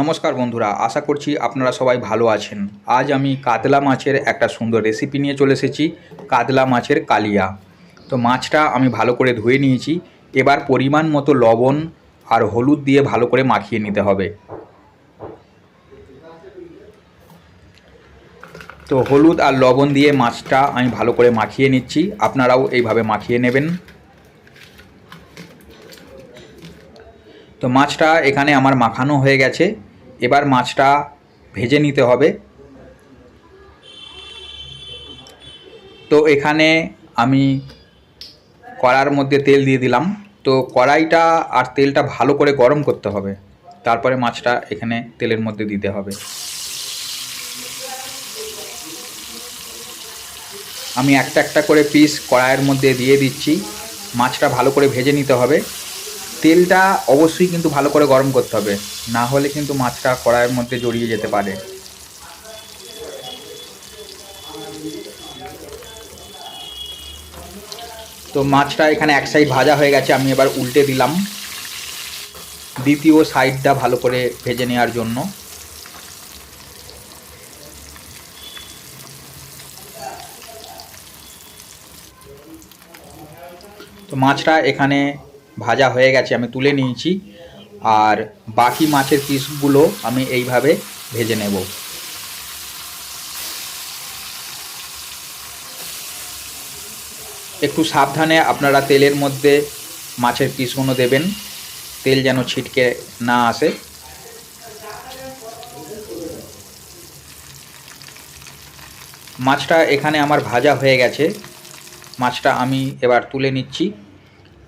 নমস্কার বন্ধুরা, আশা করছি আপনারা সবাই ভালো আছেন। আজ আমি কাতলা মাছের একটা সুন্দর রেসিপি নিয়ে চলে এসেছি, কাতলা মাছের কালিয়া। তো মাছটা আমি ভালো করে ধুয়ে নিয়েছি, এবার পরিমাণ মতো লবণ আর হলুদ দিয়ে ভালো করে মাখিয়ে নিতে হবে। তো হলুদ আর লবণ দিয়ে মাছটা আমি ভালো করে মাখিয়ে নিচ্ছি, আপনারাও এইভাবে মাখিয়ে নেবেন। তো মাছটা এখানে আমার মাখানো হয়ে গেছে। এবার মাছটা ভেজে নিতে হবে। তো এখানে আমি কড়ার মধ্যে তেল দিয়ে দিলাম। তো কড়াইটা আর তেলটা ভালো করে গরম করতে হবে। তারপরে মাছটা এখানে তেলের মধ্যে দিতে হবে। আমি একটা একটা করে পিস কড়াইয়ের মধ্যে দিয়ে দিচ্ছি। মাছটা ভালো করে ভেজে নিতে হবে। তেলটা অবশ্যই কিন্তু ভালো করে গরম করতে হবে। না হলে কিন্তু মাছটা কড়াইয়ের মধ্যে জড়িয়ে যেতে পারে। তো মাছটা এখানে এক সাইড ভাজা হয়ে গেছে, আমি এবার উল্টে দিলাম। দ্বিতীয় সাইডটা ভালো করে ভেজে নেওয়ার জন্য। তো মাছটা এখানে ভাজা হয়ে গেছে, আমি তুলে নিয়েছি। আর বাকি মাছের পিসগুলো আমি এইভাবে ভেজে নেব। একটু সাবধানে আপনারা তেলের মধ্যে মাছের পিসগুলো দেবেন। তেল যেন ছিটকে না আসে। মাছটা এখানে আমার ভাজা হয়ে গেছে। মাছটা আমি এবার তুলে নিচ্ছি।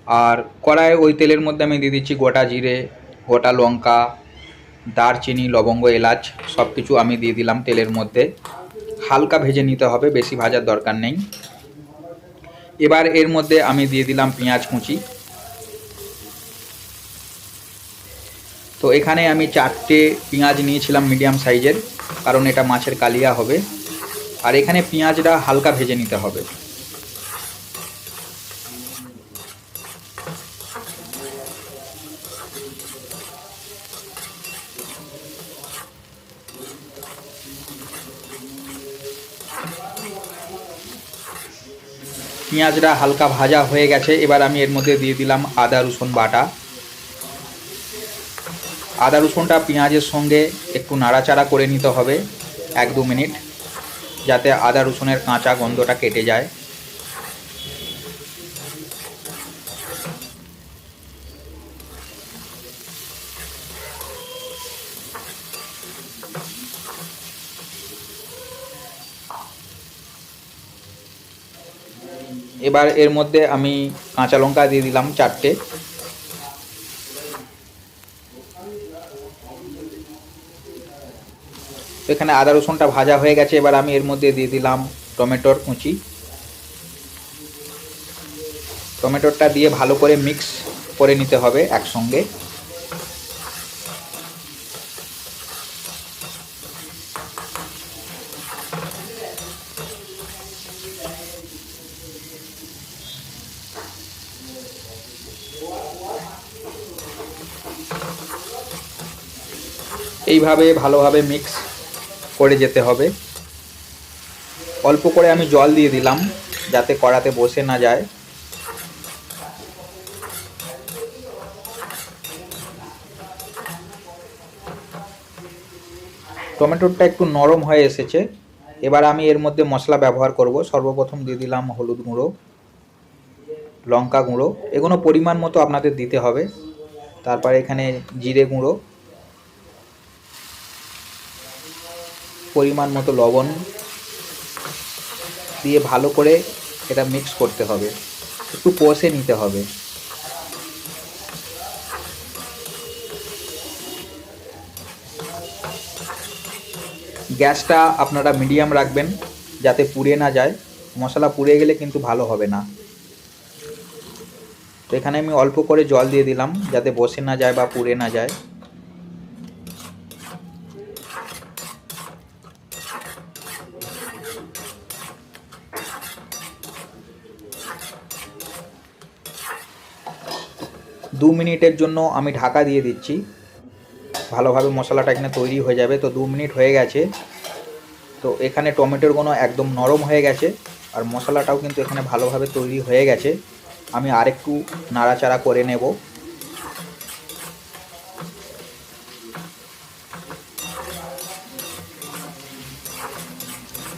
আর কড়াইয়ে ওই তেলের মধ্যে আমি দিয়ে দিচ্ছি গোটা জিরে, গোটা লঙ্কা, দারচিনি, লবঙ্গ, এলাচ সব কিছু আমি দিয়ে দিলাম তেলের মধ্যে। হালকা ভেজে নিতে হবে, বেশি ভাজার দরকার নেই। এবার এর মধ্যে আমি দিয়ে দিলাম পেঁয়াজ কুচি। তো এখানে আমি চারটে পেঁয়াজ নিয়েছিলাম মিডিয়াম সাইজের, কারণ এটা মাছের কালিয়া হবে। আর এখানে পেঁয়াজটা হালকা ভেজে নিতে হবে। পেঁয়াজটা হালকা ভাজা হয়ে গেছে, এবার আমি এর মধ্যে দিয়ে দিলাম আদা, রসুন বাটা। আদা, রসুনটা পেঁয়াজের সঙ্গে একটু নাড়াচাড়া করে নিতে হবে, এক দু মিনিট, যাতে আদা, রসুনের কাঁচা গন্ধটা কেটে যায়। এবার এর মধ্যে আমি কাঁচা লঙ্কা দিয়ে দিলাম চারটে। এখানে আদা রসুনটা ভাজা হয়ে গেছে, এবার আমি এর মধ্যে দিয়ে দিলাম টমেটোর কুচি। টমেটোটা দিয়ে ভালো করে মিক্স করে নিতে হবে একসঙ্গে। এইভাবে ভালোভাবে মিক্স করে যেতে হবে। অল্প করে আমি জল দিয়ে দিলাম, যাতে কড়াতে বসে না যায়। টমেটোটা একটু নরম হয়ে এসেছে। এবার আমি এর মধ্যে মশলা ব্যবহার করব। সর্বপ্রথম দিয়ে দিলাম হলুদ গুঁড়ো, লঙ্কা গুঁড়ো। এগুলো পরিমাণ মতো আপনাদের দিতে হবে। তারপরে এখানে জিরে গুঁড়ো পরিমাণ মতো লবণ দিয়ে ভালো করে এটা মিক্স করতে হবে। একটু কষে নিতে হবে। গ্যাসটা আপনারা মিডিয়াম রাখবেন যাতে পুড়ে না যায়। মশলা পুড়ে গেলে কিন্তু ভালো হবে না। তো এখানে আমি অল্প করে জল দিয়ে দিলাম যাতে বসে না যায় বা পুড়ে না যায়। দু মিনিটের জন্য আমি ঢাকা দিয়ে দিচ্ছি। ভালোভাবে মশলাটা এখানে তৈরি হয়ে যাবে। তো দু মিনিট হয়ে গেছে। তো এখানে টমেটোরগুলো একদম নরম হয়ে গেছে। আর মশলাটাও কিন্তু এখানে ভালোভাবে তৈরি হয়ে গেছে। আমি আরেকটু নাড়াচাড়া করে নেব।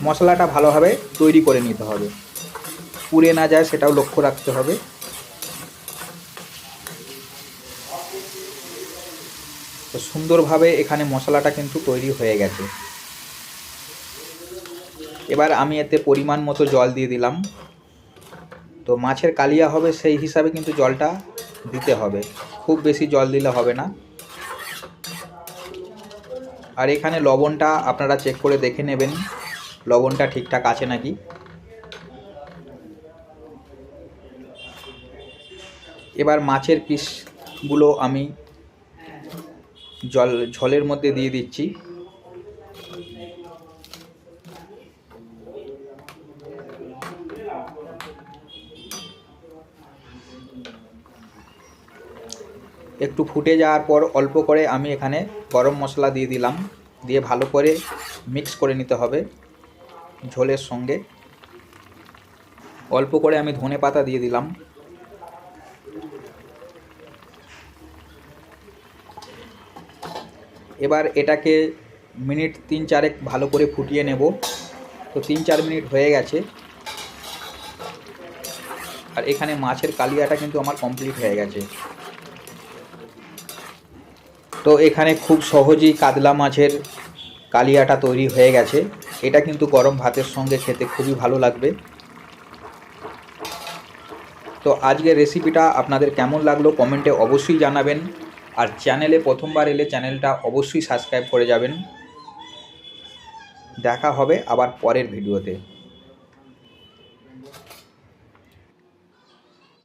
মশলাটা ভালোভাবে তৈরি করে নিতে হবে। পুড়ে না যায় সেটাও লক্ষ্য রাখতে হবে। সুন্দরভাবে এখানে মশলাটা কিন্তু তৈরি হয়ে গেছে। এবার আমি এতে পরিমাণ মতো জল দিয়ে দিলাম। তো মাছের কালিয়া হবে সেই হিসাবে কিন্তু জলটা দিতে হবে। খুব বেশি জল দিলে হবে না। আর এখানে লবণটা আপনারা চেক করে দেখে নেবেন। লবণটা ঠিকঠাক আছে নাকি? এবার মাছের পিসগুলো আমি জল, ঝোলের মধ্যে দিয়ে দিচ্ছি। একটু ফুটে যাওয়ার পর অল্প করে আমি এখানে গরম মশলা দিয়ে দিলাম। দিয়ে ভালো করে মিক্স করে নিতে হবে ঝোলের সঙ্গে। অল্প করে আমি ধনে পাতা দিয়ে দিলাম। এবার এটাকে মিনিট তিন চারেক ভালো করে ফুটিয়ে নেব। তো তিন চার মিনিট হয়ে গেছে। আর এখানে মাছের কালিয়াটা কিন্তু আমার কমপ্লিট হয়ে গেছে। তো এখানে খুব সহজেই কাতলা মাছের কালিয়াটা তৈরি হয়ে গেছে। এটা কিন্তু গরম ভাতের সঙ্গে খেতে খুবই ভালো লাগবে। তো আজকের রেসিপিটা আপনাদের কেমন লাগল কমেন্টে অবশ্যই জানাবেন। আর চ্যানেলে প্রথমবার এলে চ্যানেলটা অবশ্যই সাবস্ক্রাইব করে যাবেন। দেখা হবে আবার পরের ভিডিওতে।